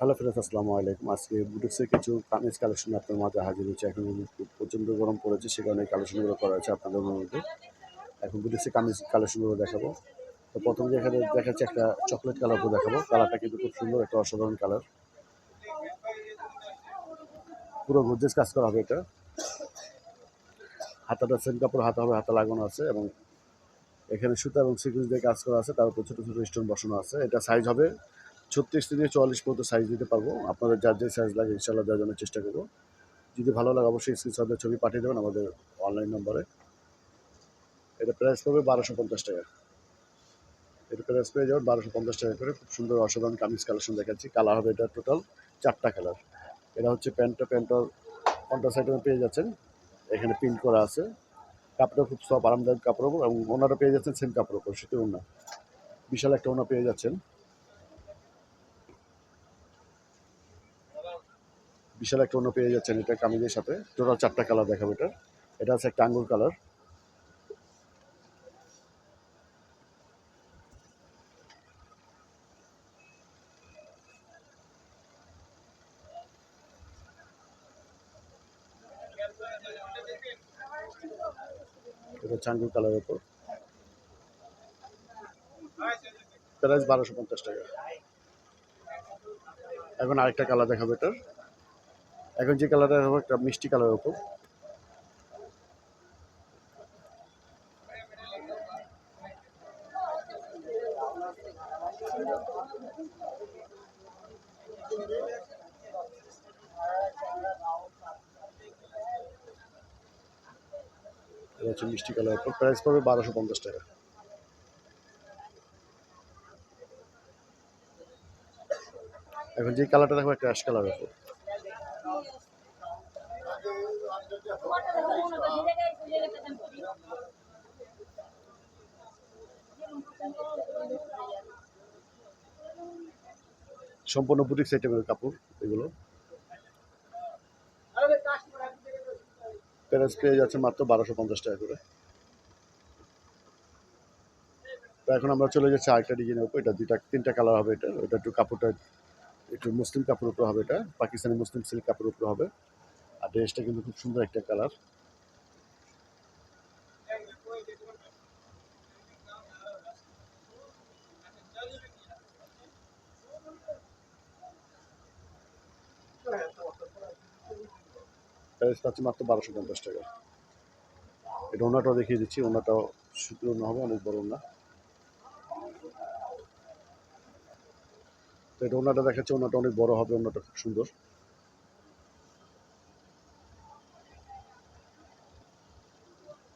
Hello friends, আসসালামু আলাইকুম। আজকে বুটিক্সের কিছু কামিজ কালেকশন আপনার মাঝে হাজির হচ্ছে এখন প্রচণ্ড গরম পড়েছে, সে কারণে কালেকশনগুলো করা হয়েছে আপনাদের মধ্যে। এখন বুটিক্সের কামিজ কালেকশনগুলো দেখাবো। তো প্রথমে এখানে দেখাচ্ছে একটা চকলেট কালার দেখাবো। কালারটা কিন্তু খুব সুন্দর, একটা অসাধারণ কালার। পুরো গর্জেস কাজ করা হবে এটা। হাতাটা সেম কাপড়, হাতা হবে, হাতা লাগানো আছে এবং এখানে সুতা এবং সিকুয়েন্স দিয়ে কাজ করা আছে। তার উপর ছোটো ছোটো স্টোন বসানো আছে। এটা সাইজ হবে ছত্রিশ থেকে চুয়াল্লিশ পর্যন্ত সাইজ দিতে পারব। আপনাদের যার যে সাইজ লাগে ইনশাল্লাহ দেওয়ার জন্য চেষ্টা করব। যদি ভালো লাগে অবশ্যই স্ক্রিনশটের ছবি পাঠিয়ে দেবেন আমাদের অনলাইন নম্বরে এটা প্রাইস পড়বে বারোশো পঞ্চাশ টাকা। এটা প্রাইস পেয়ে যাবেন বারোশো পঞ্চাশ টাকা করে। খুব সুন্দর অসাধারণ কামিজ কালেকশন দেখাচ্ছি। কালার হবে এটা টোটাল চারটা কালার এটা হচ্ছে প্যান্টটা প্যান্টটা পঞ্চাশ আইটেমে পেয়ে যাচ্ছেন। এখানে প্রিন্ট করা আছে। কাপড়টা খুব সব আরামদায়ক কাপড় এবং ওনারা পেয়ে যাচ্ছেন সেম কাপড় ওপর সেটা ওনা বিশাল একটা ওনা পেয়ে যাচ্ছেন। বিশাল একটা অন্য পেয়ে যাচ্ছেন এটা কামিজের সাথে। টোটাল চারটা কালার দেখাবো এটা এটা আছে একটা আঙ্গুর কালার এটা হচ্ছে আঙ্গুর কালারের উপর। প্রাইস বারোশো পঞ্চাশ টাকা। এখন আরেকটা কালার দেখাবো এটার। এখন যে কালারটা দেখাবো একটা মিষ্টি কালারের উপর। হচ্ছে মিষ্টি কালারের উপর। প্রাইস পড়বে বারোশো পঞ্চাশ টাকা। এখন যে কালারটা দেখো একটা অ্যাশ কালারের উপর। সম্পূর্ণ বুটিক আইটেমের কাপড়, এগুলো। প্যারেন্টস পেয়ে যাচ্ছে মাত্র বারোশো পঞ্চাশ টাকা করে। তো এখন আমরা চলে যাচ্ছি আরেকটা ডিজাইনের উপর। এটা দুইটা, তিনটা কালার হবে এটা। এটা একটু কাপড়টা, একটু মুসলিম কাপড়ের উপর হবে এটা। পাকিস্তানি মুসলিম সিল্ক কাপড়ের উপর হবে। আর ড্রেসটা কিন্তু খুব সুন্দর একটা কালার প্রাইস পাচ্ছি মাত্র বারোশো পঞ্চাশ টাকা। এটা ওনাটাও দেখিয়ে দিচ্ছি, ওনাটাও সুতির ওনা হবে, অনেক বড় ওনা। তো এটা ওনাটা দেখাচ্ছে, ওনাটা অনেক বড় হবে, ওনাটা খুব সুন্দর।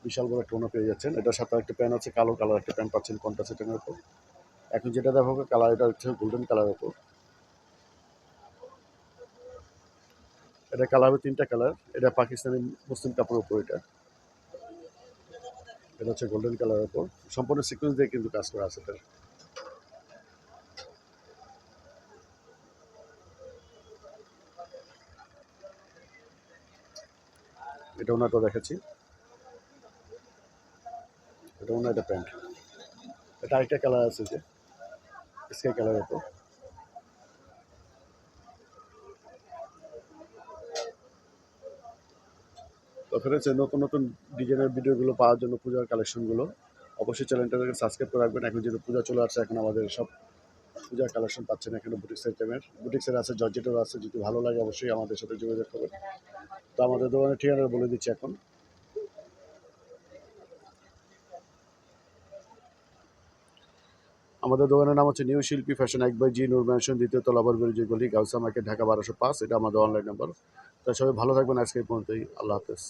বিশাল বড় একটা ওনা পেয়ে যাচ্ছেন। এটার সাথে একটা প্যান্ট আছে, কালো কালার একটা প্যান্ট পাচ্ছেন কন্টা সেটের উপর। এখন যেটা দেখাবো, কালার এটা হচ্ছে গোল্ডেন কালারের উপর। এটা কালার তিনটা কালার। এটা পাকিস্তানি মুসলিম কাপড়ের উপর এটা। এটা হচ্ছে গোল্ডেন কালারের উপর। সম্পূর্ণ সিকুয়েন্স দিয়ে কিন্তু কাজ করা আছে এটার এটা ওনাটা দেখাচ্ছি। এটা ওনার একটা প্যান্ট। এটা আরেকটা কালার আছে যে স্কাই কালারের উপর। তো হচ্ছে নতুন নতুন ডিজাইনের ভিডিওগুলো পাওয়ার জন্য পূজার কালেকশনগুলো অবশ্যই চ্যানেলটাকে সাবস্ক্রাইব করে রাখবেন। এখন যেহেতু পূজা চলে আসছে, এখন আমাদের সব পূজার কালেকশন পাচ্ছেন এখানে বুটিক্স আইটেমের বুটিক্সের আছে জর্জেটের আছে, যদি ভালো লাগে অবশ্যই আমাদের সাথে যোগাযোগ করবেন। তো আমাদের দোকানের ঠিকানা বলে দিচ্ছি এখন। আমাদের দোকানের নাম হচ্ছে নিউ শিল্পী ফ্যাশন এক বাই জি নূর ম্যানশন, দ্বিতীয় তলা বেরোজি গলি গাউসা মার্কেট, ঢাকা বারোশো পাঁচ, এটা আমাদের অনলাইন নাম্বার তা সবাই ভালো থাকবেন আজকে পর্যন্তই। আল্লাহ হাফেজ।